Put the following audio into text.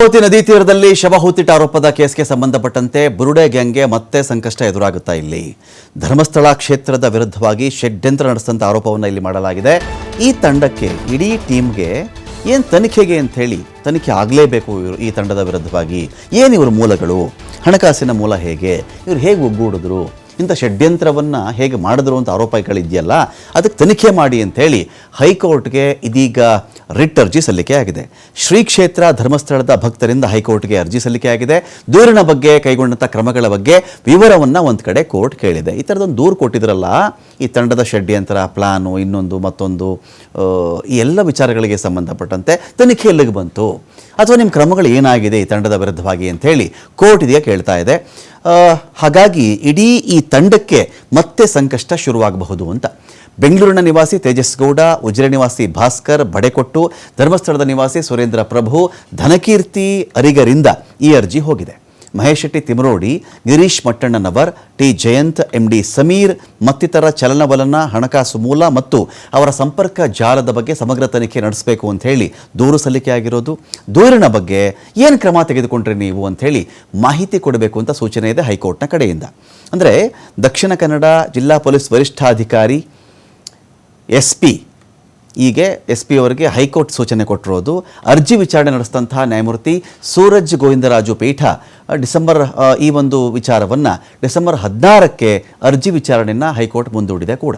ನೇತ್ರಾವತಿ ನದಿ ತೀರದಲ್ಲಿ ಶವ ಹೂತಿಟ್ಟ ಆರೋಪದ ಕೇಸ್ಗೆ ಸಂಬಂಧಪಟ್ಟಂತೆ ಬುರುಡೆ ಗ್ಯಾಂಗ್ಗೆ ಮತ್ತೆ ಸಂಕಷ್ಟ ಎದುರಾಗುತ್ತಾ ಇಲ್ಲಿ. ಧರ್ಮಸ್ಥಳ ಕ್ಷೇತ್ರದ ವಿರುದ್ಧವಾಗಿ ಷಡ್ಯಂತ್ರ ನಡೆಸಿದಂಥ ಆರೋಪವನ್ನು ಇಲ್ಲಿ ಮಾಡಲಾಗಿದೆ. ಈ ತಂಡಕ್ಕೆ, ಇಡೀ ಟೀಮ್ಗೆ ಏನು ತನಿಖೆಗೆ ಅಂತ ಹೇಳಿ ತನಿಖೆ ಆಗಲೇಬೇಕು ಇವರು ಈ ತಂಡದ ವಿರುದ್ಧವಾಗಿ. ಏನು ಇವರ ಮೂಲಗಳು? ಹಣಕಾಸಿನ ಮೂಲ ಹೇಗೆ? ಇವರು ಹೇಗೆ ಒಗ್ಗೂಡಿದ್ರು? ಇಂಥ ಷಡ್ಯಂತ್ರವನ್ನು ಹೇಗೆ ಮಾಡಿದ್ರು ಅಂತ ಆರೋಪಗಳಿದೆಯಲ್ಲ, ಅದಕ್ಕೆ ತನಿಖೆ ಮಾಡಿ ಅಂತ ಹೇಳಿ ಹೈಕೋರ್ಟ್ಗೆ ಇದೀಗ ರಿಟ್ ಅರ್ಜಿ ಸಲ್ಲಿಕೆ ಆಗಿದೆ. ಶ್ರೀ ಕ್ಷೇತ್ರ ಧರ್ಮಸ್ಥಳದ ಭಕ್ತರಿಂದ ಹೈಕೋರ್ಟ್ಗೆ ಅರ್ಜಿ ಸಲ್ಲಿಕೆ ಆಗಿದೆ. ದೂರಿನ ಬಗ್ಗೆ ಕೈಗೊಂಡಂಥ ಕ್ರಮಗಳ ಬಗ್ಗೆ ವಿವರವನ್ನು ಒಂದು ಕಡೆ ಕೋರ್ಟ್ ಕೇಳಿದೆ. ಈ ಥರದೊಂದು ದೂರು ಕೊಟ್ಟಿದ್ರಲ್ಲ, ಈ ತಂಡದ ಷಡ್ಯಂತರ, ಪ್ಲಾನು, ಇನ್ನೊಂದು, ಮತ್ತೊಂದು ಈ ಎಲ್ಲ ವಿಚಾರಗಳಿಗೆ ಸಂಬಂಧಪಟ್ಟಂತೆ ತನಿಖೆ ಎಲ್ಲಿಗೆ ಬಂತು. ಅಥವಾ ನಿಮ್ಮ ಕ್ರಮಗಳು ಏನಾಗಿದೆ ಈ ತಂಡದ ವಿರುದ್ಧವಾಗಿ ಅಂತ ಹೇಳಿ ಕೋರ್ಟ್ ಇದೆಯಾ ಕೇಳ್ತಾ ಇದೆ. ಹಾಗಾಗಿ ಇಡೀ ಈ ತಂಡಕ್ಕೆ ಮತ್ತೆ ಸಂಕಷ್ಟ ಶುರುವಾಗಬಹುದು ಅಂತ. ಬೆಂಗಳೂರಿನ ನಿವಾಸಿ ತೇಜಸ್ ಗೌಡ, ಉಜಿರೆ ನಿವಾಸಿ ಭಾಸ್ಕರ್, ಬಡೆಕೊಟ್ಟು ಧರ್ಮಸ್ಥಳದ ನಿವಾಸಿ ಸುರೇಂದ್ರ ಪ್ರಭು ಧನಕೀರ್ತಿ ಅರಿಗರಿಂದ ಈ ಅರ್ಜಿ ಹೋಗಿದೆ. Mahesh Shetty Timarodi, Girish Mattannavar, T Jayanth M D Sameer ಮತ್ತಿತರ ಚಲನವಲನ, ಹಣಕಾಸು ಮೂಲ ಮತ್ತು ಅವರ ಸಂಪರ್ಕ ಜಾಲದ ಬಗ್ಗೆ ಸಮಗ್ರ ತನಿಖೆ ನಡೆಸಬೇಕು ಅಂತ ಹೇಳಿ ದೂರು ಸಲ್ಲಿಕೆ ಆಗಿರೋದು. ದೂರಿನ ಬಗ್ಗೆ ಏನು ಕ್ರಮ ತೆಗೆದುಕೊಂಡ್ರಿ ನೀವು ಅಂತ ಹೇಳಿ ಮಾಹಿತಿ ಕೊಡಬೇಕು ಅಂತ ಸೂಚನೆ ಇದೆ ಹೈಕೋರ್ಟ್ನ ಕಡೆಯಿಂದ. ಅಂದರೆ ದಕ್ಷಿಣ ಕನ್ನಡ ಜಿಲ್ಲಾ ಪೊಲೀಸ್ ವರಿಷ್ಠಾಧಿಕಾರಿ ಎಸ್ ಪಿ ಹೀಗೆ ಎಸ್ ಪಿ ಅವರಿಗೆ ಹೈಕೋರ್ಟ್ ಸೂಚನೆ ಕೊಟ್ಟಿರೋದು. ಅರ್ಜಿ ವಿಚಾರಣೆ ನಡೆಸಿದಂತಹ ನ್ಯಾಯಮೂರ್ತಿ ಸೂರಜ್ ಗೋವಿಂದರಾಜು ಪೀಠ ಡಿಸೆಂಬರ್ ಈ ಒಂದು ವಿಚಾರವನ್ನು ಡಿಸೆಂಬರ್ ಹದಿನಾರಕ್ಕೆ ಅರ್ಜಿ ವಿಚಾರಣೆಯನ್ನು ಹೈಕೋರ್ಟ್ ಮುಂದೂಡಿದೆ ಕೂಡ.